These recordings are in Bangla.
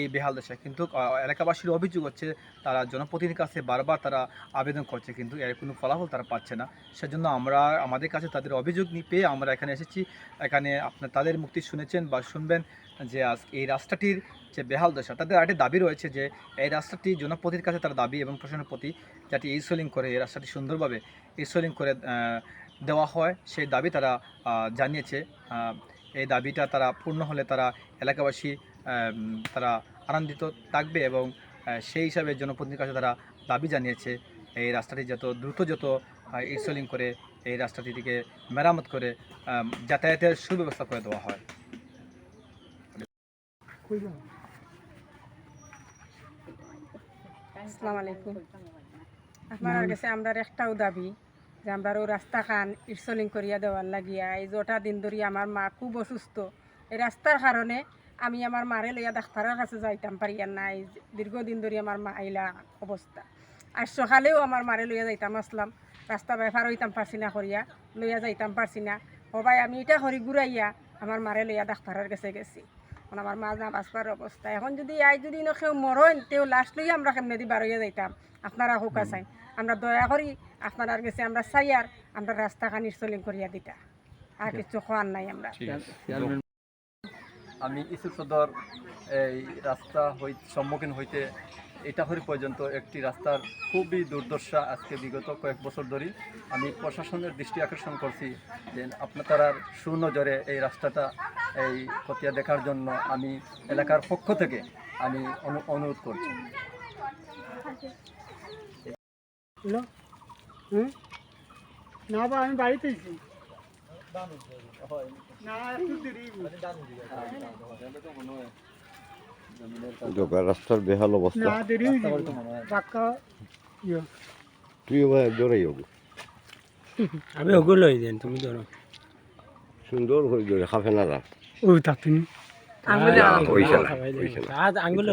এই বেহাল দশা। কিন্তু এলাকাবাসীর অভিযোগ হচ্ছে, তারা জনপ্রতিনিধির কাছে বারবার তারা আবেদন করছে, কিন্তু এর কোনো ফলাফল তারা পাচ্ছে না। সেজন্য আমরা, আমাদের কাছে তাদের অভিযোগ নিয়ে পেয়ে আমরা এখানে এসেছি। এখানে আপনার তাদের মুক্তি শুনেছেন বা শুনবেন যে আজ এই রাস্তাটির যে বেহাল দশা, তাদের আরেকটি দাবি রয়েছে যে এই রাস্তাটি জনপ্রতির কাছে তার দাবি এবং প্রশাসনের প্রতি যাতে ইসোলিং করে, এই রাস্তাটি সুন্দরভাবে ইসোলিং করে দেওয়া হয়, সেই দাবি তারা জানিয়েছে। এই দাবিটা তারা পূর্ণ হলে তারা এলাকাবাসী তারা আনন্দিত থাকবে এবং সেই হিসাবে জনপ্রতিনিধির কাছে তারা দাবি জানিয়েছে এই রাস্তাটি যত দ্রুত যত ইসলিং করে এই রাস্তাটিকে মেরামত করে যাতায়াতের সুব্যবস্থা করে দেওয়া হয়। আসসালামু আলাইকুম। আপনার কাছে আমরা একটাও দাবি যে আমরা ও রাস্তা খান ইরসলিং করিয়া দেওয়ার লাগিয়া এই জটা দিন ধরি আমার মা খুব অসুস্থ। এই রাস্তার কারণে আমি আমার মারে লইয়া ডাক্তারের কাছে যাইতাম পারি আর নাই দীর্ঘদিন ধরে আমার মা আইলা অবস্থা। আর সকালেও আমার মারে লইয়া যাইতাম আসলাম রাস্তা ব্যাপার হইতাম পারছি না করিয়া লইয়া যাইতাম পারছি না সবাই আমি এটা হরি ঘুরাইয়া আমার মারে লইয়া ডাক্তারের কাছে গেছি। এখন আমার মা না বাঁচবার অবস্থা। এখন যদি আই যদি ন কেউ মরেন তেও লাস্ট লইয়া আমরা কেমনে দি বারইয়া যাইতাম? আপনারা হুকা চাই। আমরা দয়া করি আপনার গেছে আমরা চাই আর আমরা রাস্তা খানি চলিং করিয়া দিতা। আর কিছু খোয়ার নাই আমরা। আমি ইসুর সদর এই রাস্তা হই সম্মুখীন হইতে এটা ইটাহরি পর্যন্ত একটি রাস্তার খুবই দুর্দশা আজকে বিগত কয়েক বছর ধরে আমি প্রশাসনের দৃষ্টি আকর্ষণ করছি যে আপনার সুনজরে এই রাস্তাটা এই খতিয়া দেখার জন্য আমি এলাকার পক্ষ থেকে আমি অনু- অনুরোধ করছি। না বা, আমি বাড়িতে আছি না একটু দেরি ঢোকা রাস্তার বেহাল অবস্থা হয়ে ইয়ে তুই জোরাই হব আমি ওগুলো লই দেন তুমি ধরো সুন্দর হয়ে জোরে খাফে না না পয়সা না আজ আঙ্গুলো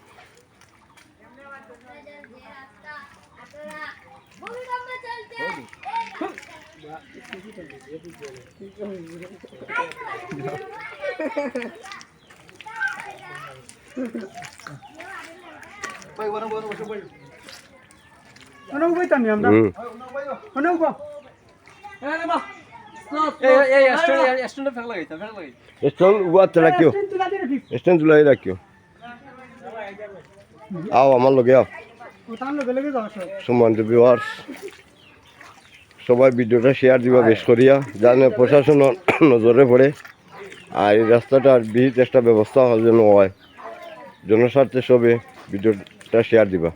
রাখিস স্ট্যান্ড তুলাই রাখিও আও আমার লগে আও। ওটান লগে লগে যাওয়া সব সম্মানিত ভিউয়ার্স সবাই ভিডিওটা শেয়ার দিবা বেশ করিয়া। জানে প্রশাসন নজরে পড়ে। আর এই রাস্তাটার বিহিত একটা ব্যবস্থা হওয়ার জন্য হয়। জনস্বার্থে সবে ভিডিওটা শেয়ার দিবা।